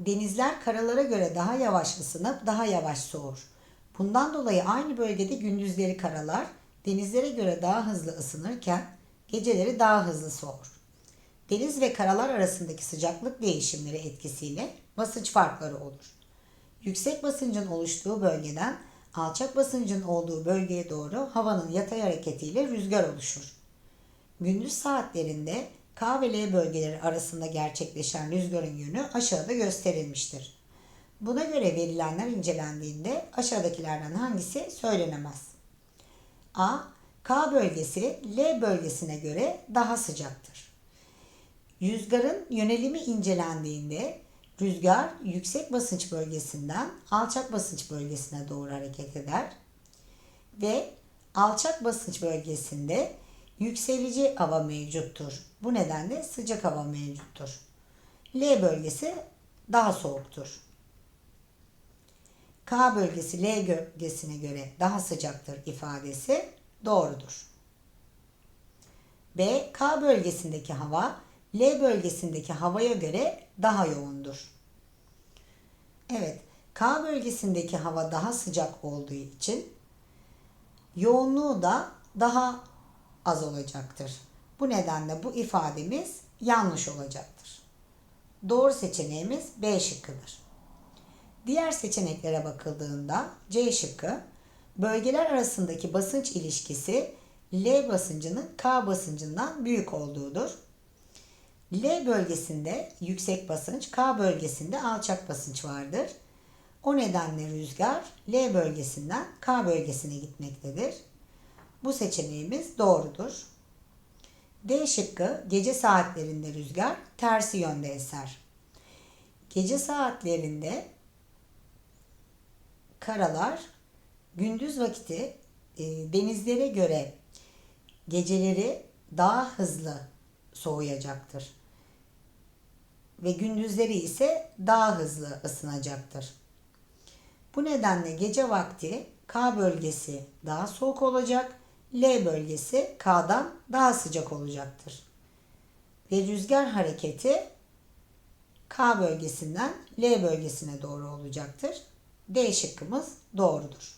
denizler karalara göre daha yavaş ısınıp daha yavaş soğur. Bundan dolayı aynı bölgede gündüzleri karalar denizlere göre daha hızlı ısınırken geceleri daha hızlı soğur. Deniz ve karalar arasındaki sıcaklık değişimleri etkisiyle basınç farkları olur. Yüksek basıncın oluştuğu bölgeden alçak basıncın olduğu bölgeye doğru havanın yatay hareketiyle rüzgar oluşur. Gündüz saatlerinde K ve L bölgeleri arasında gerçekleşen rüzgarın yönü aşağıda gösterilmiştir. Buna göre verilenler incelendiğinde aşağıdakilerden hangisi söylenemez? A. K bölgesi L bölgesine göre daha sıcaktır. Rüzgarın yönelimi incelendiğinde rüzgar yüksek basınç bölgesinden alçak basınç bölgesine doğru hareket eder ve alçak basınç bölgesinde yükselici hava mevcuttur. Bu nedenle sıcak hava mevcuttur. L bölgesi daha soğuktur. K bölgesi L bölgesine göre daha sıcaktır ifadesi doğrudur. B. K bölgesindeki hava L bölgesindeki havaya göre daha yoğundur. Evet, K bölgesindeki hava daha sıcak olduğu için yoğunluğu da daha az olacaktır. Bu nedenle bu ifademiz yanlış olacaktır. Doğru seçeneğimiz B şıkkıdır. Diğer seçeneklere bakıldığında C şıkkı bölgeler arasındaki basınç ilişkisi L basıncının K basıncından büyük olduğudur. L bölgesinde yüksek basınç, K bölgesinde alçak basınç vardır. O nedenle rüzgar L bölgesinden K bölgesine gitmektedir. Bu seçeneğimiz doğrudur. D şıkkı gece saatlerinde rüzgar tersi yönde eser. Gece saatlerinde karalar gündüz vakiti e, denizlere göre geceleri daha hızlı soğuyacaktır. Ve gündüzleri ise daha hızlı ısınacaktır. Bu nedenle gece vakti K bölgesi daha soğuk olacak, L bölgesi K'dan daha sıcak olacaktır. Ve rüzgar hareketi K bölgesinden L bölgesine doğru olacaktır. D şıkkımız doğrudur.